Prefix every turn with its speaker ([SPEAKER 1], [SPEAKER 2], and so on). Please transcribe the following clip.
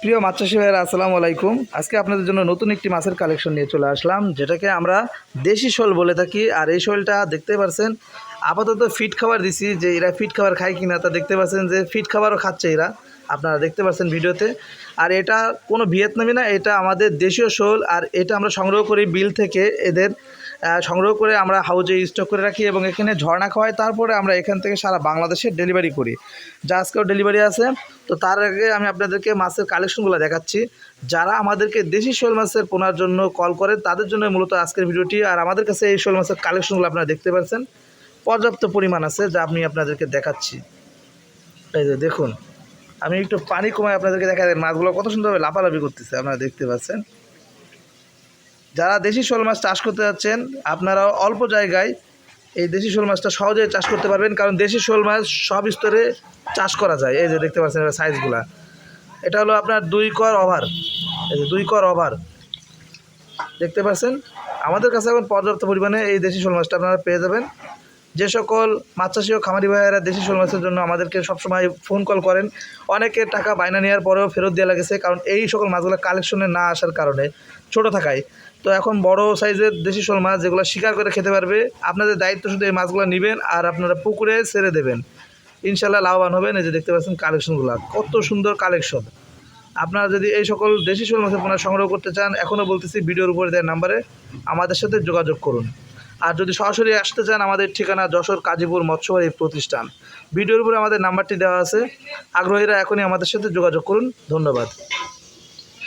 [SPEAKER 1] প্রিয় মাছ চাষি ভাইয়েরা, আসসালামু আলাইকুম। আজকে আপনাদের জন্য নতুন একটি মাছের কালেকশন নিয়ে চলে আসলাম, যেটাকে আমরা দেশি শোল বলে থাকি। আর এই শোলটা দেখতে পারছেন, আপাতত ফিট খাবার দিছি, যে এরা ফিট খাবার খায় কিনা তা দেখতে পাচ্ছেন যে ফিট খাবারও খাচ্ছে এরা। আপনারা দেখতে পাচ্ছেন ভিডিওতে। আর এটা কোনো ভিয়েতনামি না, এটা আমাদের দেশীয় শোল, আর এটা আমরা সংগ্রহ করি বিল থেকে এদের সংগ্রহ করে আমরা হাউজে স্টক করে রাখি এবং এখানে ঝর্ণা খাওয়াই। তারপরে আমরা এখান থেকে সারা বাংলাদেশে ডেলিভারি করি। যা আজকেও ডেলিভারি আছে। তো তার আগে আমি আপনাদেরকে মাছের কালেকশনগুলো দেখাচ্ছি। যারা আমাদেরকে দেশি শোল মাছের পোনার জন্য কল করে তাদের জন্য মূলত আজকের ভিডিওটি। আর আমাদের কাছে এই শোল মাছের কালেকশনগুলো আপনারা দেখতে পাচ্ছেন। পর্যাপ্ত পরিমাণ আছে যা আমি আপনাদেরকে দেখাচ্ছি। এই যে দেখুন, আমি একটু পানি কমায় আপনাদেরকে দেখা যায় মাছগুলো। কত সুন্দরভাবে লাফালাফি করতেছে, আপনারা দেখতে পাচ্ছেন। যারা দেশি শোল মাছ চাষ করতে যাচ্ছেন আপনারা অল্প জায়গায় এই দেশি শোল মাছটা সহজে চাষ করতে পারবেন, কারণ দেশি শোল মাছ সব স্তরে চাষ করা যায়। এই যে দেখতে পাচ্ছেন এটা সাইজগুলা এটা হলো আপনার দুই কর ওভার। এই যে দুই কর ওভার। দেখতে পাচ্ছেন? আমাদের কাছে এখন পর্যাপ্ত পরিমাণে এই দেশি শোল মাছটা আপনারা পেয়ে যাবেন। যে সকল মাছ ও খামারি ভাইয়েরা দেশি শোল মাছের জন্য আমাদেরকে সবসময় ফোন কল করেন। অনেকে টাকা বায়না নেওয়ার পরেও ফেরত দেওয়া লাগেছে, কারণ এই সকল মাছগুলো কালেকশনে না আসার কারণে ছোট থাকায়। তো এখন বড় সাইজের দেশি শোল মাছ যেগুলো শিকার করে খেতে পারবে, আপনাদের দায়িত্ব শুধু এই মাছগুলো নেবেন আর আপনারা পুকুরে ছেড়ে দেবেন। ইনশাল্লাহ লাভবান হবেন, এই যে দেখতে পাচ্ছেন কালেকশনগুলো কত সুন্দর কালেকশন আপনারা যদি এই সকল দেশি শোল মাছের পোনা সংগ্রহ করতে চান এখনও বলতেছি ভিডিওর উপরে দেওয়ার নাম্বারে আমাদের সাথে যোগাযোগ করুন। আর যদি সরাসরি আসতে চান আমাদের ঠিকানা যশোর কাজীপুর মৎস্যবাড়ি প্রতিষ্ঠান। ভিডিওর উপরে আমাদের নাম্বারটি দেওয়া আছে। আগ্রহীরা এখনই আমাদের সাথে যোগাযোগ করুন। ধন্যবাদ।